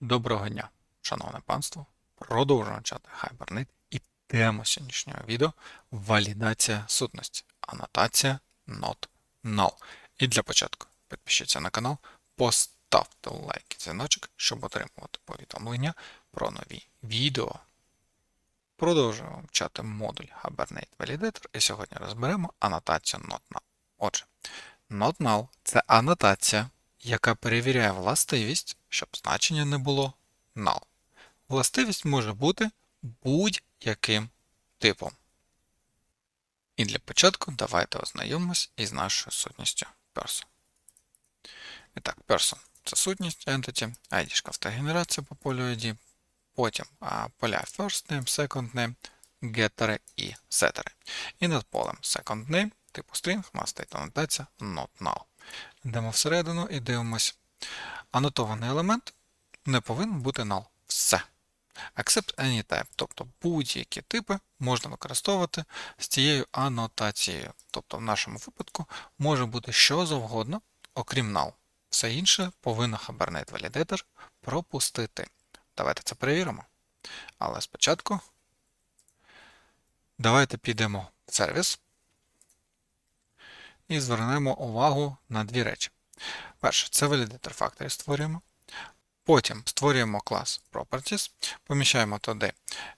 Доброго дня, шановне панство. Продовжуємо чати Hibernate і тема сьогоднішнього відео валідація сутності, анотація not null. І для початку підпишіться на канал, поставте лайк і дзвіночок, щоб отримувати повідомлення про нові відео. Продовжуємо вчати модуль Hibernate Validator і сьогодні розберемо анотацію not null. Отже, not null – це анотація, яка перевіряє властивість, щоб значення не було null. Властивість може бути будь-яким типом. І для початку давайте ознайомимось із нашою сутністю person. І так, person це сутність entity, ID автогенерація по полю ID, потім а, поля first name, second name, getter і setter. І над полем second name, типу string, у нас стоїть анотація not null. Йдемо всередину і дивимось. Анотований елемент не повинен бути null. Все. Accept any type, тобто будь-які типи можна використовувати з цією анотацією. Тобто в нашому випадку може бути що завгодно, окрім null. Все інше повинен Hibernate Validator пропустити. Давайте це перевіримо. Але спочатку давайте підемо в сервіс і звернемо увагу на дві речі. Перше, це Validator Factory створюємо. Потім створюємо клас Properties, поміщаємо туди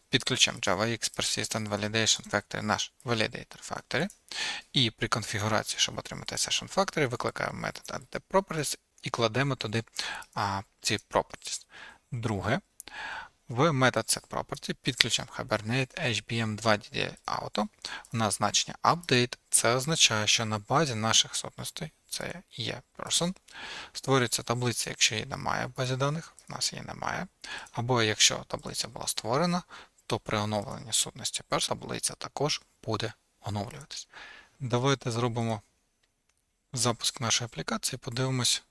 під ключем JavaX Persistent Validation Factory наш Validator Factory. І при конфігурації, щоб отримати Session Factory, викликаємо метод addTypeProperties і кладемо туди а, ці properties. Друге, в метод setProperty під ключем Hibernate HBM2 Auto у нас значення update. Це означає, що на базі наших сутностей, це є person, створюється таблиця, якщо її немає в базі даних, у нас її немає. Або якщо таблиця була створена, то при оновленні сутності person таблиця також буде оновлюватись. Давайте зробимо запуск нашої аплікації, подивимось,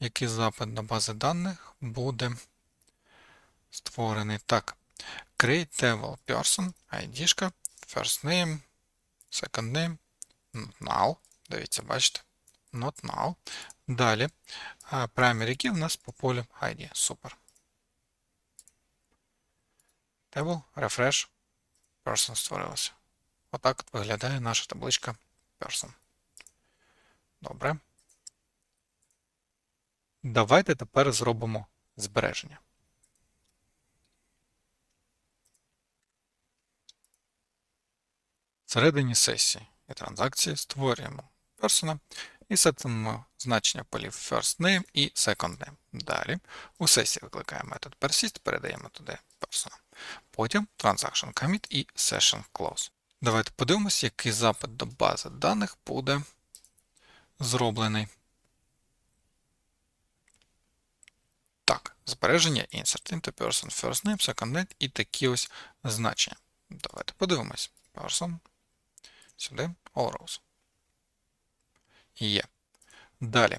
який запит до бази даних буде створений. Так, create table person, ID, first name, second name, null. Дивіться, бачите, not null. Далі primary key в нас по полю ID. Супер. Table, refresh, person створилося. Отак от виглядає наша табличка person. Добре. Давайте тепер зробимо збереження. Всередині сесії і транзакції створюємо persona і сетимо значення полів first name і second name. Далі у сесії викликаємо метод persist, передаємо туди persona. Потім transaction commit і session close. Давайте подивимося, який запит до бази даних буде зроблений. Так, збереження insert into person first name, second name і такі ось значення. Давайте подивимось. Person Сюди all rows. Є. Далі.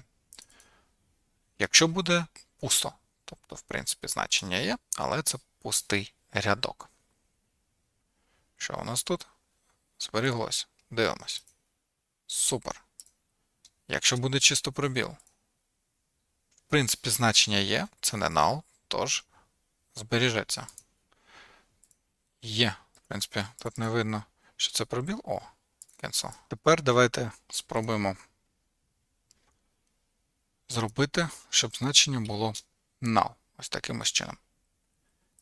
Якщо буде пусто, тобто, в принципі, значення є, але це пустий рядок. Що у нас тут? Зберіглося. Дивимось. Супер. Якщо буде чисто пробіл, в принципі, значення є, це не null, тож збережеться. Є. В принципі, тут не видно, що це пробіл. О, Cancel. Тепер давайте спробуємо зробити, щоб значення було null. Ось таким ось чином.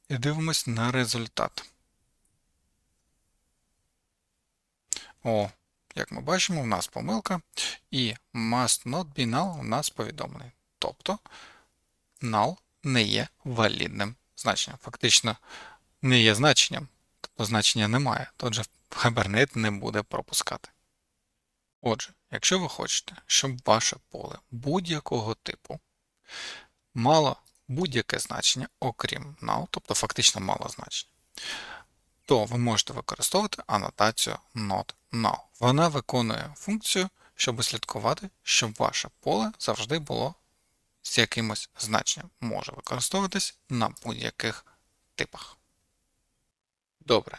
І дивимось на результат. О, як ми бачимо, у нас помилка. І must not be null у нас повідомлений. Тобто null не є валідним значенням. Фактично не є значенням, тобто значення немає. Же Hibernate не буде пропускати. Отже, якщо ви хочете, щоб ваше поле будь-якого типу мало будь-яке значення, окрім null, тобто фактично мало значення, то ви можете використовувати анотацію not null. Вона виконує функцію, щоб слідкувати, щоб ваше поле завжди було з якимось значенням. Може використовуватись на будь-яких типах. Добре.